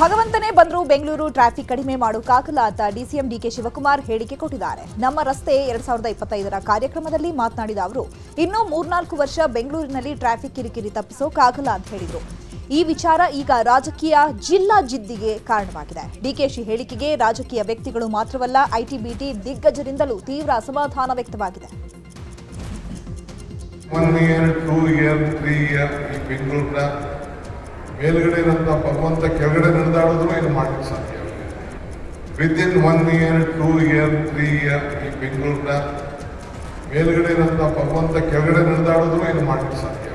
ಭಗವಂತನೇ ಬಂದರೂ ಬೆಂಗಳೂರು ಟ್ರಾಫಿಕ್ ಕಡಿಮೆ ಮಾಡೋಕ್ಕಾಗಲ್ಲ ಅಂತ ಡಿಸಿಎಂ ಡಿಕೆ ಶಿವಕುಮಾರ್ ಹೇಳಿಕೆ ಕೊಟ್ಟಿದ್ದಾರೆ. ನಮ್ಮ ರಸ್ತೆ ಎರಡ್ ಸಾವಿರದ ಇಪ್ಪತ್ತೈದರ ಕಾರ್ಯಕ್ರಮದಲ್ಲಿ ಮಾತನಾಡಿದ ಅವರು, ಇನ್ನೂ ಮೂರ್ನಾಲ್ಕು ವರ್ಷ ಬೆಂಗಳೂರಿನಲ್ಲಿ ಟ್ರಾಫಿಕ್ ಕಿರಿಕಿರಿ ತಪ್ಪಿಸೋಕ್ಕಾಗಲ್ಲ ಅಂತ ಹೇಳಿದರು. ಈ ವಿಚಾರ ಈಗ ರಾಜಕೀಯ ಜಿಲ್ಲಾ ಜಿದ್ದಿಗೆ ಕಾರಣವಾಗಿದೆ. ಡಿಕೆಶಿ ಹೇಳಿಕೆಗೆ ರಾಜಕೀಯ ವ್ಯಕ್ತಿಗಳು ಮಾತ್ರವಲ್ಲ ಐಟಿ ಬಿಟಿ ದಿಗ್ಗಜರಿಂದಲೂ ತೀವ್ರ ಅಸಮಾಧಾನ ವ್ಯಕ್ತವಾಗಿದೆ. ಬೆಂಗಳೂರಿನ ಮೇಲ್ಗಡೆ ಇರೋಂಥ ಭಗವಂತ ಕೆಳಗಡೆ ನಡೆದಾಡಿದ್ರು ಇದು ಮಾಡಲಿಕ್ಕೆ ಸಾಧ್ಯ. Within one year two year three year ಈ ಬೆಂಗಳೂರಿನ ಮೇಲ್ಗಡೆ ಇರೋಂಥ ಭಗವಂತ ಕೆಳಗಡೆ ನಡೆದಾಡಿದ್ರು ಇದು ಮಾಡಲಿಕ್ಕೆ ಸಾಧ್ಯ.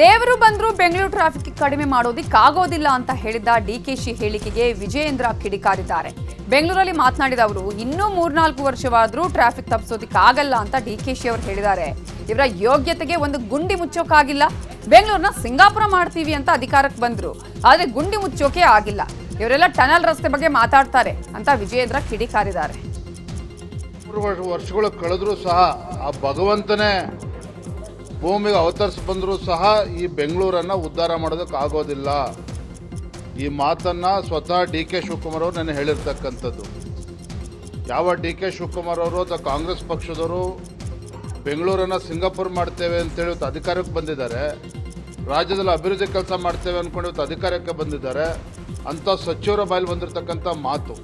ದೇವರು ಬಂದರೂ ಬೆಂಗಳೂರು ಟ್ರಾಫಿಕ್ ಕಡಿಮೆ ಮಾಡೋದಿಕ್ಕಾಗೋದಿಲ್ಲ ಅಂತ ಹೇಳಿದ್ದ ಡಿಕೆಶಿ ಹೇಳಿಕೆಗೆ ವಿಜಯೇಂದ್ರ ಕಿಡಿಕಾರಿದ್ದಾರೆ. ಬೆಂಗಳೂರಲ್ಲಿ ಮಾತನಾಡಿದ ಅವರು, ಇನ್ನೂ ಮೂರ್ನಾಲ್ಕು ವರ್ಷವಾದರೂ ಟ್ರಾಫಿಕ್ ತಪ್ಪಿಸೋದಿಕ್ಕಾಗಲ್ಲ ಅಂತ ಡಿಕೆಶಿ ಅವರು ಹೇಳಿದ್ದಾರೆ. ಇವರ ಯೋಗ್ಯತೆಗೆ ಒಂದು ಗುಂಡಿ ಮುಚ್ಚೋಕ್ಕಾಗಿಲ್ಲ ಬೆಂಗಳೂರನ್ನ ಸಿಂಗಾಪುರ ಮಾಡ್ತೀವಿ ಅಂತ ಅಧಿಕಾರಕ್ಕೆ ಬಂದರು. ಆದರೆ ಗುಂಡಿ ಮುಚ್ಚೋಕೆ ಆಗಿಲ್ಲ. ಇವರೆಲ್ಲ ಟನಲ್ ರಸ್ತೆ ಬಗ್ಗೆ ಮಾತಾಡ್ತಾರೆ ಅಂತ ವಿಜಯೇಂದ್ರ ಕಿಡಿಕಾರಿದ್ದಾರೆ. ವರ್ಷಗಳು ಕಳೆದ್ರೂ ಸಹ ಆ ಭಗವಂತನೇ ಭೂಮಿಗೆ ಅವತರಿಸಿ ಬಂದರೂ ಸಹ ಈ ಬೆಂಗಳೂರನ್ನು ಉದ್ಧಾರ ಮಾಡೋದಕ್ಕೆ ಆಗೋದಿಲ್ಲ. ಈ ಮಾತನ್ನು ಸ್ವತಃ ಡಿ ಕೆ ಶಿವಕುಮಾರ್ ಅವರು ನಾನು ಹೇಳಿರ್ತಕ್ಕಂಥದ್ದು. ಯಾವ ಡಿ ಕೆ ಶಿವಕುಮಾರ್ ಅವರು ಅಥವಾ ಕಾಂಗ್ರೆಸ್ ಪಕ್ಷದವರು ಬೆಂಗಳೂರನ್ನು ಸಿಂಗಾಪುರ್ ಮಾಡ್ತೇವೆ ಅಂತೇಳಿ ಇವತ್ತು ಅಧಿಕಾರಕ್ಕೆ ಬಂದಿದ್ದಾರೆ. ರಾಜ್ಯದಲ್ಲಿ ಅಭಿವೃದ್ಧಿ ಕೆಲಸ ಮಾಡ್ತೇವೆ ಅಂದ್ಕೊಂಡು ಇವತ್ತು ಅಧಿಕಾರಕ್ಕೆ ಬಂದಿದ್ದಾರೆ. ಅಂಥ ಸಚಿವರ ಬಾಯಲ್ಲಿ ಬಂದಿರತಕ್ಕಂಥ ಮಾತು.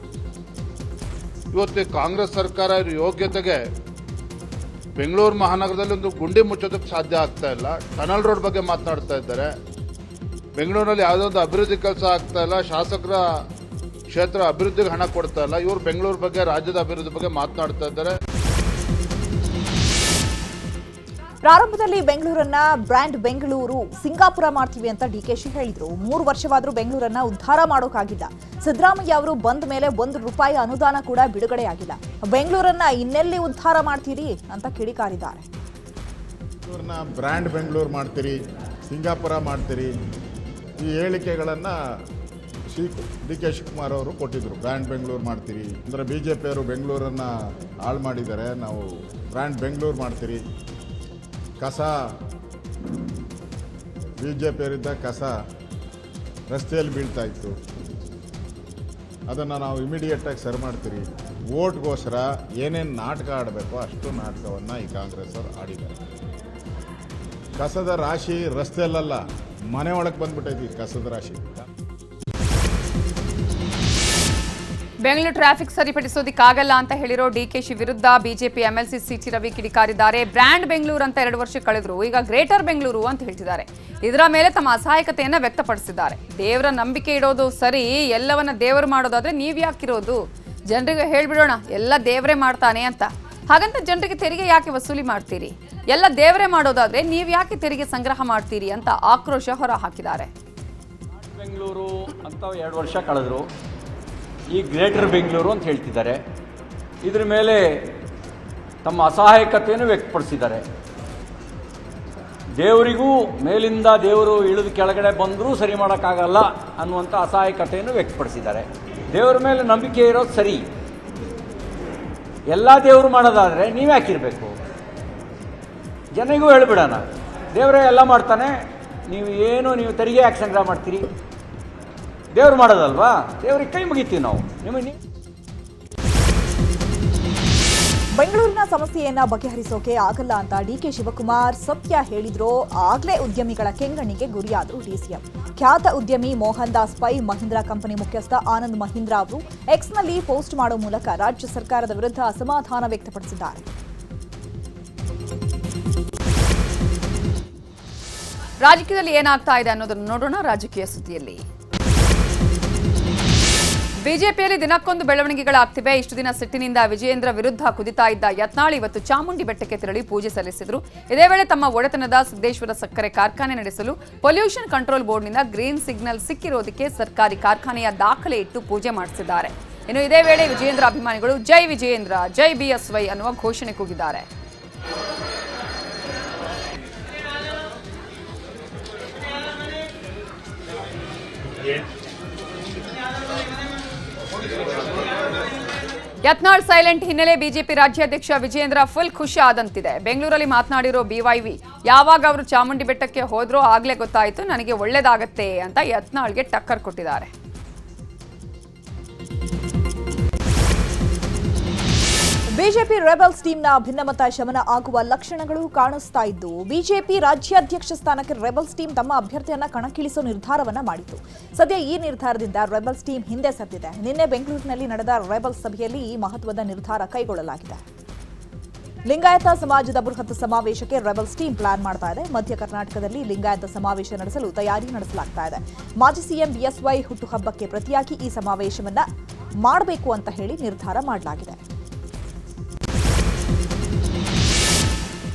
ಇವತ್ತು ಕಾಂಗ್ರೆಸ್ ಸರ್ಕಾರ ಇವ್ರ ಯೋಗ್ಯತೆಗೆ ಬೆಂಗಳೂರು ಮಹಾನಗರದಲ್ಲಿ ಒಂದು ಗುಂಡಿ ಮುಚ್ಚೋದಕ್ಕೆ ಸಾಧ್ಯ ಆಗ್ತಾ ಇಲ್ಲ. ಟನಲ್ ರೋಡ್ ಬಗ್ಗೆ ಮಾತನಾಡ್ತಾ ಇದ್ದಾರೆ. ಬೆಂಗಳೂರಿನಲ್ಲಿ ಯಾವುದೋ ಒಂದು ಅಭಿವೃದ್ಧಿ ಕೆಲಸ ಆಗ್ತಾ ಇಲ್ಲ. ಶಾಸಕರ ಕ್ಷೇತ್ರ ಅಭಿವೃದ್ಧಿಗೆ ಹಣ ಕೊಡ್ತಾ ಇಲ್ಲ. ಇವರು ಬೆಂಗಳೂರು ಬಗ್ಗೆ, ರಾಜ್ಯದ ಅಭಿವೃದ್ಧಿ ಬಗ್ಗೆ ಮಾತನಾಡ್ತಾ ಇದ್ದಾರೆ. ಪ್ರಾರಂಭದಲ್ಲಿ ಬೆಂಗಳೂರನ್ನ ಬ್ರ್ಯಾಂಡ್ ಬೆಂಗಳೂರು ಸಿಂಗಾಪುರ ಮಾಡ್ತೀವಿ ಅಂತ ಡಿಕೆಶಿ ಹೇಳಿದ್ರು. ಮೂರು ವರ್ಷವಾದರೂ ಬೆಂಗಳೂರನ್ನ ಉದ್ಧಾರ ಮಾಡೋಕ್ಕಾಗಿಲ್ಲ ಸಿದ್ದರಾಮಯ್ಯ ಅವರು ಬಂದ ಮೇಲೆ ಒಂದು ರೂಪಾಯಿ ಅನುದಾನ ಕೂಡ ಬಿಡುಗಡೆಯಾಗಿಲ್ಲ. ಬೆಂಗಳೂರನ್ನ ಇನ್ನೆಲ್ಲಿ ಉದ್ಧಾರ ಮಾಡ್ತೀರಿ ಅಂತ ಕಿಡಿಕಾರಿದ್ದಾರೆ. ಬ್ರ್ಯಾಂಡ್ ಬೆಂಗಳೂರು ಮಾಡ್ತೀರಿ, ಸಿಂಗಾಪುರ ಮಾಡ್ತೀರಿ, ಈ ಹೇಳಿಕೆಗಳನ್ನು ಡಿ ಕೆ ಶಿವಕುಮಾರ್ ಅವರು ಕೊಟ್ಟಿದ್ದರು ಬ್ರ್ಯಾಂಡ್ ಬೆಂಗಳೂರು ಮಾಡ್ತೀರಿ. ಅಂದರೆ ಬಿ ಜೆ ಪಿಯವರು ಬೆಂಗಳೂರನ್ನು ಹಾಳು ಮಾಡಿದ್ದಾರೆ. ನಾವು ಬ್ರ್ಯಾಂಡ್ ಬೆಂಗಳೂರು ಮಾಡ್ತೀರಿ. ಕಸ. ಬಿ ಜೆ ಪಿಯವರಿದ್ದ ಕಸ ರಸ್ತೆಯಲ್ಲಿ ಬೀಳ್ತಾ ಇತ್ತು. ಅದನ್ನು ನಾವು ಇಮಿಡಿಯೇಟಾಗಿ ಸರಿ ಮಾಡ್ತೀರಿ. ಓಟ್ಗೋಸ್ಕರ ಏನೇನು ನಾಟಕ ಆಡಬೇಕೋ ಅಷ್ಟು ನಾಟಕವನ್ನು ಈ ಕಾಂಗ್ರೆಸ್ ಅವರು ಆಡಿದ್ದಾರೆ. ಕಸದ ರಾಶಿ ರಸ್ತೆಯಲ್ಲ ಮನೆ ಒಳಗೆ ಬಂದ್ಬಿಟ್ಟೈತಿ ಕಸದ ರಾಶಿ. ಬೆಂಗಳೂರು ಟ್ರಾಫಿಕ್ ಸರಿಪಡಿಸೋದಿಕ್ಕಾಗಲ್ಲ ಅಂತ ಹೇಳಿರೋ ಡಿಕೆಶಿ ವಿರುದ್ಧ ಬಿಜೆಪಿ ಎಂಎಲ್ಸಿ ಸಿಟಿ ರವಿ ಕಿಡಿಕಾರಿದ್ದಾರೆ. ಬ್ರ್ಯಾಂಡ್ ಬೆಂಗಳೂರು ಅಂತ ಎರಡು ವರ್ಷ ಕಳೆದ್ರು. ಈಗ ಗ್ರೇಟರ್ ಬೆಂಗಳೂರು ಅಂತ ಹೇಳ್ತಿದ್ದಾರೆ. ಇದರ ಮೇಲೆ ತಮ್ಮ ಅಸಹಾಯಕತೆಯನ್ನು ವ್ಯಕ್ತಪಡಿಸಿದ್ದಾರೆ. ದೇವರ ನಂಬಿಕೆ ಇಡೋದು ಸರಿ, ಎಲ್ಲವನ್ನ ದೇವರು ಮಾಡೋದಾದ್ರೆ ನೀವ್ ಯಾಕಿರೋದು? ಜನರಿಗೆ ಹೇಳ್ಬಿಡೋಣ, ಎಲ್ಲ ದೇವರೇ ಮಾಡ್ತಾನೆ ಅಂತ. ಹಾಗಂತ ಜನರಿಗೆ ತೆರಿಗೆ ಯಾಕೆ ವಸೂಲಿ ಮಾಡ್ತೀರಿ? ಎಲ್ಲ ದೇವರೇ ಮಾಡೋದಾದ್ರೆ ನೀವು ಯಾಕೆ ತೆರಿಗೆ ಸಂಗ್ರಹ ಮಾಡ್ತೀರಿ ಅಂತ ಆಕ್ರೋಶ ಹೊರ ಹಾಕಿದ್ದಾರೆ ಬೆಂಗಳೂರು ಅಂತ ಎರಡು ವರ್ಷ ಕಳೆದ್ರು. ಈ ಗ್ರೇಟರ್ ಬೆಂಗಳೂರು ಅಂತ ಹೇಳ್ತಿದ್ದಾರೆ. ಇದ್ರ ಮೇಲೆ ತಮ್ಮ ಅಸಹಾಯಕತೆಯನ್ನು ವ್ಯಕ್ತಪಡಿಸಿದ್ದಾರೆ. ದೇವರಿಗೂ ಮೇಲಿಂದ ದೇವರು ಇಳಿದು ಕೆಳಗಡೆ ಬಂದರೂ ಸರಿ ಮಾಡೋಕ್ಕಾಗಲ್ಲ ಅನ್ನುವಂಥ ಅಸಹಾಯಕತೆಯನ್ನು ವ್ಯಕ್ತಪಡಿಸಿದ್ದಾರೆ. ದೇವರ ಮೇಲೆ ನಂಬಿಕೆ ಇರೋದು ಸರಿ. ಎಲ್ಲ ದೇವರು ಮಾಡೋದಾದರೆ ನೀವು ಯಾಕಿರಬೇಕು ಜನರಿಗೂ ಹೇಳ್ಬಿಡೋಣ. ದೇವರೇ ಎಲ್ಲ ಮಾಡ್ತಾನೆ. ನೀವು ಏನು, ನೀವು ತೆರಿಗೆ ಯಾಕೆ ಸಂಗ್ರಹ ಮಾಡ್ತೀರಿ? ದೇವ್ರು ಮಾಡೋದಲ್ವಾ? ದೇವ್ರಿಗೆ ಕೈ ಮುಗಿತೀವಿ ನಾವು. ನಿಮಗೆ ಬೆಂಗಳೂರಿನ ಸಮಸ್ಯೆಯನ್ನ ಬಗೆಹರಿಸೋಕೆ ಆಗಲ್ಲ ಅಂತ ಡಿಕೆ ಶಿವಕುಮಾರ್ ಸತ್ಯ ಹೇಳಿದ್ರೋ. ಆಗ್ಲೇ ಉದ್ಯಮಿಗಳ ಕೆಂಗಣ್ಣಿಗೆ ಗುರಿಯಾದರು ಡಿಸಿಎಂ ಖ್ಯಾತ ಉದ್ಯಮಿ ಮೋಹನ್ ದಾಸ್ ಪೈ, ಮಹೀಂದ್ರಾ ಕಂಪನಿ ಮುಖ್ಯಸ್ಥ ಆನಂದ್ ಮಹೀಂದ್ರಾ ಅವರು ಎಕ್ಸ್ನಲ್ಲಿ ಪೋಸ್ಟ್ ಮಾಡೋ ಮೂಲಕ ರಾಜ್ಯ ಸರ್ಕಾರದ ವಿರುದ್ಧ ಅಸಮಾಧಾನ ವ್ಯಕ್ತಪಡಿಸಿದ್ದಾರೆ. ರಾಜಕೀಯದಲ್ಲಿ ಏನಾಗ್ತಾ ಇದೆ ಅನ್ನೋದನ್ನು ನೋಡೋಣ ರಾಜಕೀಯ ಸುದ್ದಿಯಲ್ಲಿ. ಬಿಜೆಪಿಯಲ್ಲಿ ದಿನಕ್ಕೊಂದು ಬೆಳವಣಿಗೆಗಳಾಗ್ತಿವೆ. ಇಷ್ಟು ದಿನ ಸಿಟ್ಟಿನಿಂದ ವಿಜಯೇಂದ್ರ ವಿರುದ್ಧ ಕುದಿತಾ ಇದ್ದ ಯತ್ನಾಳ್ ಇವತ್ತು ಚಾಮುಂಡಿ ಬೆಟ್ಟಕ್ಕೆ ತೆರಳಿ ಪೂಜೆ ಸಲ್ಲಿಸಿದರು. ಇದೇ ವೇಳೆ ತಮ್ಮ ಒಡೆತನದ ಸಿದ್ದೇಶ್ವರ ಸಕ್ಕರೆ ಕಾರ್ಖಾನೆ ನಡೆಸಲು ಪೊಲ್ಯೂಷನ್ ಕಂಟ್ರೋಲ್ ಬೋರ್ಡ್ನಿಂದ ಗ್ರೀನ್ ಸಿಗ್ನಲ್ ಸಿಕ್ಕಿರೋದಕ್ಕೆ ಸರ್ಕಾರಿ ಕಾರ್ಖಾನೆಯ ದಾಖಲೆ ಇಟ್ಟು ಪೂಜೆ ಮಾಡಿಸಿದ್ದಾರೆ. ಇನ್ನು ಇದೇ ವೇಳೆ ವಿಜಯೇಂದ್ರ ಅಭಿಮಾನಿಗಳು ಜೈ ವಿಜಯೇಂದ್ರ, ಜೈ ಬಿಎಸ್ವೈ ಅನ್ನುವ ಘೋಷಣೆ ಕೂಗಿದ್ದಾರೆ. ಯತ್ನಾಳ್ ಸೈಲೆಂಟ್ ಹಿನ್ನೆಲೆ ಬಿಜೆಪಿ ರಾಜ್ಯಾಧ್ಯಕ್ಷ ವಿಜೇಂದ್ರ ಫುಲ್ ಖುಷಿ ಆದಂತಿದೆ. ಬೆಂಗಳೂರಲ್ಲಿ ಮಾತನಾಡಿರೋ ಬಿವೈವಿ ಯಾವಾಗ ಅವರು ಚಾಮುಂಡಿ ಬೆಟ್ಟಕ್ಕೆ ಹೋದ್ರೋ ಆಗ್ಲೇ ಗೊತ್ತಾಯ್ತು, ನನಗೆ ಒಳ್ಳೇದಾಗತ್ತೆ ಅಂತ ಯತ್ನಾಳ್ಗೆ ಟಕ್ಕರ್ ಕೊಟ್ಟಿದ್ದಾರೆ. ಬಿಜೆಪಿ ರೆಬಲ್ಸ್ ಟೀಮ್ನ ಭಿನ್ನಮತ ಶಮನ ಆಗುವ ಲಕ್ಷಣಗಳು ಕಾಣಿಸ್ತಾ ಇದ್ದು, ಬಿಜೆಪಿ ರಾಜ್ಯಾಧ್ಯಕ್ಷ ಸ್ಥಾನಕ್ಕೆ ರೆಬಲ್ಸ್ ಟೀಮ್ ತಮ್ಮ ಅಭ್ಯರ್ಥಿಯನ್ನ ಕಣಕ್ಕಿಳಿಸೋ ನಿರ್ಧಾರವನ್ನ ಮಾಡಿತು ಸದ್ಯ ಈ ನಿರ್ಧಾರದಿಂದ ರೆಬಲ್ಸ್ ಟೀಮ್ ಹಿಂದೆ ಸದ್ದಿದೆ ನಿನ್ನೆ ಬೆಂಗಳೂರಿನಲ್ಲಿ ನಡೆದ ರೆಬಲ್ಸ್ ಸಭೆಯಲ್ಲಿ ಈ ಮಹತ್ವದ ನಿರ್ಧಾರ ಕೈಗೊಳ್ಳಲಾಗಿದೆ. ಲಿಂಗಾಯತ ಸಮಾಜದ ಬೃಹತ್ ಸಮಾವೇಶಕ್ಕೆ ರೆಬಲ್ಸ್ ಟೀಮ್ ಪ್ಲಾನ್ ಮಾಡ್ತಾ ಇದೆ. ಮಧ್ಯ ಕರ್ನಾಟಕದಲ್ಲಿ ಲಿಂಗಾಯತ ಸಮಾವೇಶ ನಡೆಸಲು ತಯಾರಿ ನಡೆಸಲಾಗ್ತಾ ಇದೆ. ಮಾಜಿ ಸಿಎಂ ಬಿಎಸ್ವೈ ಹುಟ್ಟುಹಬ್ಬಕ್ಕೆ ಪ್ರತಿಯಾಗಿ ಈ ಸಮಾವೇಶವನ್ನು ಮಾಡಬೇಕು ಅಂತ ಹೇಳಿ ನಿರ್ಧಾರ ಮಾಡಲಾಗಿದೆ.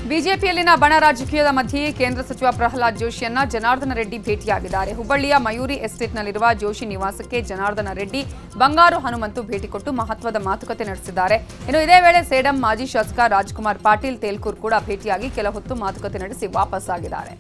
ಬಿಜೆಪಿಯಲ್ಲಿನ ಬಣ ರಾಜಕೀಯದ ಮಧ್ಯೆಯೇ ಕೇಂದ್ರ ಸಚಿವ ಪ್ರಹ್ಲಾದ್ ಜೋಶಿಯನ್ನ ಜನಾರ್ದನ ರೆಡ್ಡಿ ಭೇಟಿಯಾಗಿದ್ದಾರೆ. ಹುಬ್ಬಳ್ಳಿಯ ಮಯೂರಿ ಎಸ್ಟೇಟ್ನಲ್ಲಿರುವ ಜೋಶಿ ನಿವಾಸಕ್ಕೆ ಜನಾರ್ದನ ರೆಡ್ಡಿ, ಬಂಗಾರು ಹನುಮಂತು ಭೇಟಿ ಕೊಟ್ಟು ಮಹತ್ವದ ಮಾತುಕತೆ ನಡೆಸಿದ್ದಾರೆ. ಇನ್ನು ಇದೇ ವೇಳೆ ಸೇಡಂ ಮಾಜಿ ಶಾಸಕ ರಾಜ್ಕುಮಾರ್ ಪಾಟೀಲ್, ತೇಲ್ಕೂರ್ ಕೂಡ ಭೇಟಿಯಾಗಿ ಕೆಲ ಹೊತ್ತು ಮಾತುಕತೆ ನಡೆಸಿ ವಾಪಸ್ಸಾಗಿದ್ದಾರೆ.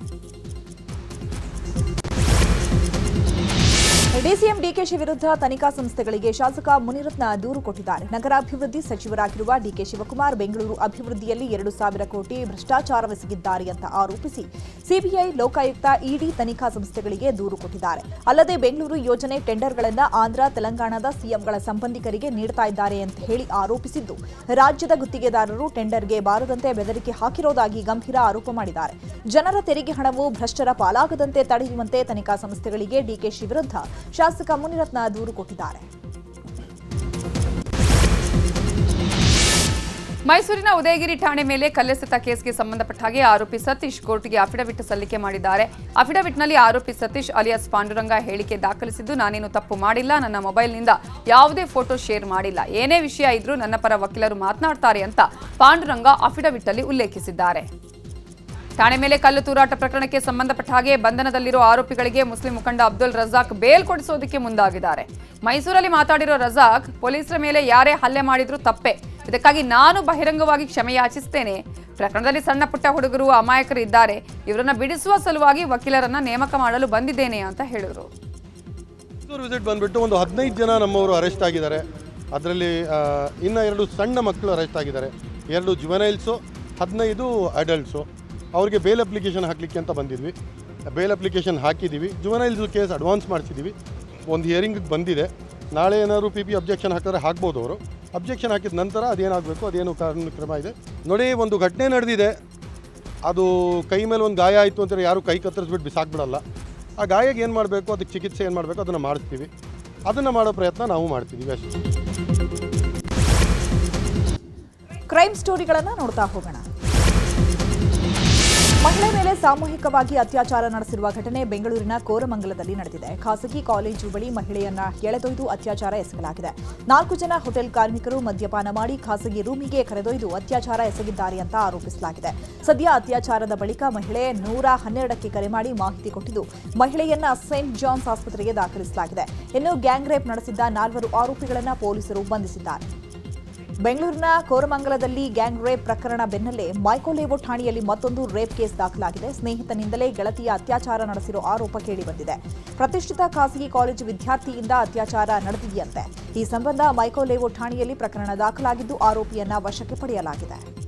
ಡಿಸಿಎಂ ಡಿಕೆಶಿ ವಿರುದ್ಧ ತನಿಖಾ ಸಂಸ್ಥೆಗಳಿಗೆ ಶಾಸಕ ಮುನಿರತ್ನ ದೂರು ಕೊಟ್ಟಿದ್ದಾರೆ. ನಗರಾಭಿವೃದ್ಧಿ ಸಚಿವರಾಗಿರುವ ಡಿಕೆ ಶಿವಕುಮಾರ್ ಬೆಂಗಳೂರು ಅಭಿವೃದ್ಧಿಯಲ್ಲಿ ಎರಡು ಸಾವಿರ ಕೋಟಿ ಭ್ರಷ್ಟಾಚಾರವೆಸಗಿದ್ದಾರೆ ಅಂತ ಆರೋಪಿಸಿ ಸಿಬಿಐ ಲೋಕಾಯುಕ್ತ ಇಡಿ ತನಿಖಾ ಸಂಸ್ಥೆಗಳಿಗೆ ದೂರು ಕೊಟ್ಟಿದ್ದಾರೆ. ಅಲ್ಲದೆ ಬೆಂಗಳೂರು ಯೋಜನೆ ಟೆಂಡರ್ಗಳನ್ನು ಆಂಧ್ರ, ತೆಲಂಗಾಣದ ಸಿಎಂಗಳ ಸಂಬಂಧಿಕರಿಗೆ ನೀಡ್ತಾ ಇದ್ದಾರೆ ಅಂತ ಹೇಳಿ ಆರೋಪಿಸಿದ್ದು, ರಾಜ್ಯದ ಗುತ್ತಿಗೆದಾರರು ಟೆಂಡರ್ಗೆ ಬಾರದಂತೆ ಬೆದರಿಕೆ ಹಾಕಿರೋದಾಗಿ ಗಂಭೀರ ಆರೋಪ ಮಾಡಿದ್ದಾರೆ. ಜನರ ತೆರಿಗೆ ಹಣವು ಭ್ರಷ್ಟರ ಪಾಲಾಗದಂತೆ ತಡೆಯುವಂತೆ ತನಿಖಾ ಸಂಸ್ಥೆಗಳಿಗೆ ಡಿಕೆಶಿ ವಿರುದ್ಧ ಶಾಸಕ ಮುನಿರತ್ನ ದೂರು ಕೊಟ್ಟಿದ್ದಾರೆ ಮೈಸೂರಿನ ಉದಯಗಿರಿ ಠಾಣೆ ಮೇಲೆ ಕಲ್ಲೆಸೆತ ಕೇಸ್ಗೆ ಸಂಬಂಧಪಟ್ಟ ಹಾಗೆ ಆರೋಪಿ ಸತೀಶ್ ಕೋರ್ಟ್ಗೆ ಅಫಿಡವಿಟ್ ಸಲ್ಲಿಕೆ ಮಾಡಿದ್ದಾರೆ. ಅಫಿಡವಿಟ್ನಲ್ಲಿ ಆರೋಪಿ ಸತೀಶ್ ಅಲಿಯಾಸ್ ಪಾಂಡುರಂಗ ಹೇಳಿಕೆ ದಾಖಲಿಸಿದ್ದು, ನಾನೇನು ತಪ್ಪು ಮಾಡಿಲ್ಲ, ನನ್ನ ಮೊಬೈಲ್ನಿಂದ ಯಾವುದೇ ಫೋಟೋ ಶೇರ್ ಮಾಡಿಲ್ಲ. ಏನೇ ವಿಷಯ ಇದ್ರೂ ನನ್ನ ಪರ ವಕೀಲರು ಮಾತನಾಡ್ತಾರೆ ಅಂತ ಪಾಂಡುರಂಗ ಅಫಿಡವಿಟ್ ಅಲ್ಲಿ ಉಲ್ಲೇಖಿಸಿದ್ದಾರೆ. ಠಾಣೆ ಮೇಲೆ ಕಲ್ಲು ತೂರಾಟ ಪ್ರಕರಣಕ್ಕೆ ಸಂಬಂಧಪಟ್ಟ ಹಾಗೆ ಬಂಧನದಲ್ಲಿರುವ ಆರೋಪಿಗಳಿಗೆ ಮುಸ್ಲಿಂ ಮುಖಂಡ ಅಬ್ದುಲ್ ರಜಾಕ್ ಬೇಲ್ ಕೊಡಿಸೋದಕ್ಕೆ ಮುಂದಾಗಿದ್ದಾರೆ. ಮೈಸೂರಲ್ಲಿ ಮಾತಾಡಿರೋ ರಜಾಕ್, ಪೊಲೀಸರ ಮೇಲೆ ಯಾರೇ ಹಲ್ಲೆ ಮಾಡಿದ್ರೂ ತಪ್ಪೆ. ಇದಕ್ಕಾಗಿ ನಾನು ಬಹಿರಂಗವಾಗಿ ಕ್ಷಮೆ ಯಾಚಿಸ್ತೇನೆ. ಪ್ರಕರಣದಲ್ಲಿ ಸಣ್ಣ ಪುಟ್ಟ ಹುಡುಗರು ಅಮಾಯಕರು ಇದ್ದಾರೆ. ಇವರನ್ನ ಬಿಡಿಸುವ ಸಲುವಾಗಿ ವಕೀಲರನ್ನ ನೇಮಕ ಮಾಡಲು ಬಂದಿದ್ದೇನೆ ಅಂತ ಹೇಳಿದರು. ವಿಸಿಟ್ ಬಂದ್ಬಿಟ್ಟು ಒಂದು ಹದಿನೈದು ಜನ ನಮ್ಮವರು ಅರೆಸ್ಟ್ ಆಗಿದ್ದಾರೆ. ಅದರಲ್ಲಿ ಇನ್ನು ಎರಡು ಸಣ್ಣ ಮಕ್ಕಳು ಅರೆಸ್ಟ್ ಆಗಿದ್ದಾರೆ. ಎರಡು ಜುವೆನೈಲ್ಸು, ಹದಿನೈದು ಅಡಲ್ಟ್ಸು. ಅವ್ರಿಗೆ ಬೇಲ್ ಅಪ್ಲಿಕೇಶನ್ ಹಾಕಲಿಕ್ಕೆ ಅಂತ ಬಂದಿದ್ವಿ. ಬೇಲ್ ಅಪ್ಲಿಕೇಶನ್ ಹಾಕಿದ್ದೀವಿ ಜುವನೈಲ್ಸ್ ಕೇಸ್ ಅಡ್ವಾನ್ಸ್ ಮಾಡಿಸಿದ್ದೀವಿ ಒಂದು ಹಿಯರಿಂಗಿಗೆ ಬಂದಿದೆ. ನಾಳೆ ಏನಾದ್ರು ಪಿ ಪಿ ಅಬ್ಜೆಕ್ಷನ್ ಹಾಕಿದ್ರೆ ಹಾಕ್ಬೋದು ಅವರು. ಅಬ್ಜೆಕ್ಷನ್ ಹಾಕಿದ ನಂತರ ಅದೇನಾಗಬೇಕು, ಅದೇನು ಕಾನೂನು ಕ್ರಮ ಇದೆ. ನೋಡಿ, ಒಂದು ಘಟನೆ ನಡೆದಿದೆ. ಅದು ಕೈ ಮೇಲೆ ಒಂದು ಗಾಯ ಆಯಿತು ಅಂತೇಳಿ ಯಾರು ಕೈ ಕತ್ತರಿಸ್ಬಿಟ್ಟು ಬಿಸಾಕ್ಬಿಡಲ್ಲ. ಆ ಗಾಯಕ್ಕೆ ಏನು ಮಾಡಬೇಕು, ಅದಕ್ಕೆ ಚಿಕಿತ್ಸೆ ಏನು ಮಾಡಬೇಕು, ಅದನ್ನು ಮಾಡಿಸ್ತೀವಿ ಅದನ್ನು ಮಾಡೋ ಪ್ರಯತ್ನ ನಾವು ಮಾಡ್ತಿದ್ದೀವಿ ಅಷ್ಟೇ. ಕ್ರೈಮ್ ಸ್ಟೋರಿಗಳನ್ನು ನೋಡ್ತಾ ಹೋಗೋಣ. ಮಹಿಳೆ ಮೇಲೆ ಸಾಮೂಹಿಕವಾಗಿ ಅತ್ಯಾಚಾರ ನಡೆಸಿರುವ ಘಟನೆ ಬೆಂಗಳೂರಿನ ಕೋರಮಂಗಲದಲ್ಲಿ ನಡೆದಿದೆ. ಖಾಸಗಿ ಕಾಲೇಜು ಬಳಿ ಮಹಿಳೆಯನ್ನ ಎಳೆದೊಯ್ದು ಅತ್ಯಾಚಾರ ಎಸಗಲಾಗಿದೆ. ನಾಲ್ಕು ಜನ ಹೋಟೆಲ್ ಕಾರ್ಮಿಕರು ಮದ್ಯಪಾನ ಮಾಡಿ ಖಾಸಗಿ ರೂಮಿಗೆ ಕರೆದೊಯ್ದು ಅತ್ಯಾಚಾರ ಎಸಗಿದ್ದಾರೆ ಅಂತ ಆರೋಪಿಸಲಾಗಿದೆ. ಸದ್ಯ ಅತ್ಯಾಚಾರದ ಬಳಿಕ ಮಹಿಳೆ ನೂರ ಹನ್ನೆರಡಕ್ಕೆ ಕರೆ ಮಾಡಿ ಮಾಹಿತಿ ಕೊಟ್ಟಿದ್ದು, ಮಹಿಳೆಯನ್ನ ಸೇಂಟ್ ಜಾನ್ಸ್ ಆಸ್ಪತ್ರೆಗೆ ದಾಖಲಿಸಲಾಗಿದೆ. ಇನ್ನು ಗ್ಯಾಂಗ್ ರೇಪ್ ನಡೆಸಿದ್ದ ನಾಲ್ವರು ಆರೋಪಿಗಳನ್ನು ಪೊಲೀಸರು ಬಂಧಿಸಿದ್ದಾರೆ. ಬೆಂಗಳೂರಿನ ಕೋರಮಂಗಲದಲ್ಲಿ ಗ್ಯಾಂಗ್ ರೇಪ್ ಪ್ರಕರಣ ಬೆನ್ನಲ್ಲೇ ಮೈಕೋಲೇವೋ ಠಾಣೆಯಲ್ಲಿ ಮತ್ತೊಂದು ರೇಪ್ ಕೇಸ್ ದಾಖಲಾಗಿದೆ. ಸ್ನೇಹಿತನಿಂದಲೇ ಗೆಳತಿಯ ಅತ್ಯಾಚಾರ ನಡೆಸಿರೋ ಆರೋಪ ಕೇಳಿಬಂದಿದೆ. ಪ್ರತಿಷ್ಠಿತ ಖಾಸಗಿ ಕಾಲೇಜು ವಿದ್ಯಾರ್ಥಿಯಿಂದ ಅತ್ಯಾಚಾರ ನಡೆದಿದೆಯಂತೆ. ಈ ಸಂಬಂಧ ಮೈಕೋಲೇವೋ ಠಾಣೆಯಲ್ಲಿ ಪ್ರಕರಣ ದಾಖಲಾಗಿದ್ದು ಆರೋಪಿಯನ್ನ ವಶಕ್ಕೆ ಪಡೆಯಲಾಗಿದೆ.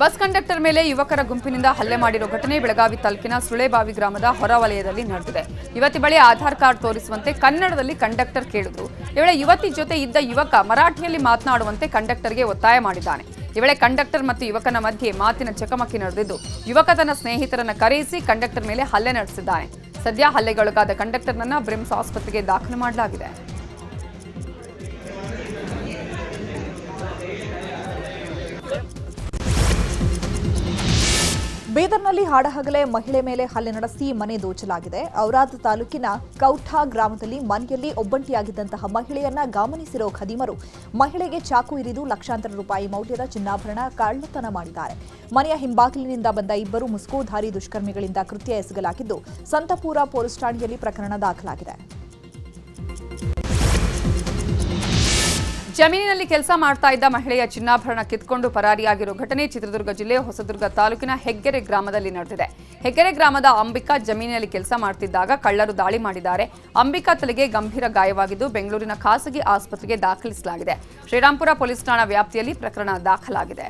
ಬಸ್ ಕಂಡಕ್ಟರ್ ಮೇಲೆ ಯುವಕರ ಗುಂಪಿನಿಂದ ಹಲ್ಲೆ ಮಾಡಿರೋ ಘಟನೆ ಬೆಳಗಾವಿ ತಾಲೂಕಿನ ಸುಳೆಬಾವಿ ಗ್ರಾಮದ ಹೊರವಲಯದಲ್ಲಿ ನಡೆದಿದೆ. ಯುವತಿ ಬಳಿ ಆಧಾರ್ ಕಾರ್ಡ್ ತೋರಿಸುವಂತೆ ಕನ್ನಡದಲ್ಲಿ ಕಂಡಕ್ಟರ್ ಕೇಳಿದ್ರು. ಈ ವೇಳೆ ಯುವತಿ ಜೊತೆ ಇದ್ದ ಯುವಕ ಮರಾಠಿಯಲ್ಲಿ ಮಾತನಾಡುವಂತೆ ಕಂಡಕ್ಟರ್ಗೆ ಒತ್ತಾಯ ಮಾಡಿದ್ದಾನೆ. ಈ ವೇಳೆ ಕಂಡಕ್ಟರ್ ಮತ್ತು ಯುವಕನ ಮಧ್ಯೆ ಮಾತಿನ ಚಕಮಕಿ ನಡೆದಿದ್ದು, ಯುವಕ ತನ್ನ ಸ್ನೇಹಿತರನ್ನ ಕರೆಯಿಸಿ ಕಂಡಕ್ಟರ್ ಮೇಲೆ ಹಲ್ಲೆ ನಡೆಸಿದ್ದಾನೆ. ಸದ್ಯ ಹಲ್ಲೆಗೊಳಗಾದ ಕಂಡಕ್ಟರ್ನನ್ನ ಬ್ರಿಮ್ಸ್ ಆಸ್ಪತ್ರೆಗೆ ದಾಖಲು ಮಾಡಲಾಗಿದೆ. ಬೀದರ್ನಲ್ಲಿ ಹಾಡಹಗಲೇ ಮಹಿಳೆ ಮೇಲೆ ಹಲ್ಲೆ ನಡೆಸಿ ಮನೆ ದೋಚಲಾಗಿದೆ. ಔರಾದ್ ತಾಲೂಕಿನ ಕೌಠಾ ಗ್ರಾಮದಲ್ಲಿ ಮನೆಯಲ್ಲಿ ಒಬ್ಬಂಟಿಯಾಗಿದ್ದಂತಹ ಮಹಿಳೆಯನ್ನ ಗಮನಿಸಿರೋ ಖದೀಮರು ಮಹಿಳೆಗೆ ಚಾಕು ಇರಿದು ಲಕ್ಷಾಂತರ ರೂಪಾಯಿ ಮೌಲ್ಯದ ಚಿನ್ನಾಭರಣ ಕಳ್ಳತನ ಮಾಡಿದ್ದಾರೆ. ಮನೆಯ ಹಿಂಬಾಗಿಲಿನಿಂದ ಬಂದ ಇಬ್ಬರು ಮುಸ್ಕೋಧಾರಿ ದುಷ್ಕರ್ಮಿಗಳಿಂದ ಕೃತ್ಯ ಎಸಗಲಾಗಿದ್ದು, ಸಂತಪೂರ ಪೊಲೀಸ್ ಠಾಣೆಯಲ್ಲಿ ಪ್ರಕರಣ ದಾಖಲಾಗಿದೆ. ಜಮೀನಿನಲ್ಲಿ ಕೆಲಸ ಮಾಡ್ತಾ ಇದ್ದ ಮಹಿಳೆಯ ಚಿನ್ನಾಭರಣ ಕಿತ್ಕೊಂಡು ಪರಾರಿಯಾಗಿರೋ ಘಟನೆ ಚಿತ್ರದುರ್ಗ ಜಿಲ್ಲೆ ಹೊಸದುರ್ಗ ತಾಲೂಕಿನ ಹೆಗ್ಗೆರೆ ಗ್ರಾಮದಲ್ಲಿ ನಡೆದಿದೆ. ಹೆಗ್ಗೆರೆ ಗ್ರಾಮದ ಅಂಬಿಕಾ ಜಮೀನಿನಲ್ಲಿ ಕೆಲಸ ಮಾಡ್ತಿದ್ದಾಗ ಕಳ್ಳರು ದಾಳಿ ಮಾಡಿದ್ದಾರೆ. ಅಂಬಿಕಾ ತಲೆಗೆ ಗಂಭೀರ ಗಾಯವಾಗಿದ್ದು ಬೆಂಗಳೂರಿನ ಖಾಸಗಿ ಆಸ್ಪತ್ರೆಗೆ ದಾಖಲಿಸಲಾಗಿದೆ. ಶ್ರೀರಾಂಪುರ ಪೊಲೀಸ್ ಠಾಣಾ ವ್ಯಾಪ್ತಿಯಲ್ಲಿ ಪ್ರಕರಣ ದಾಖಲಾಗಿದೆ.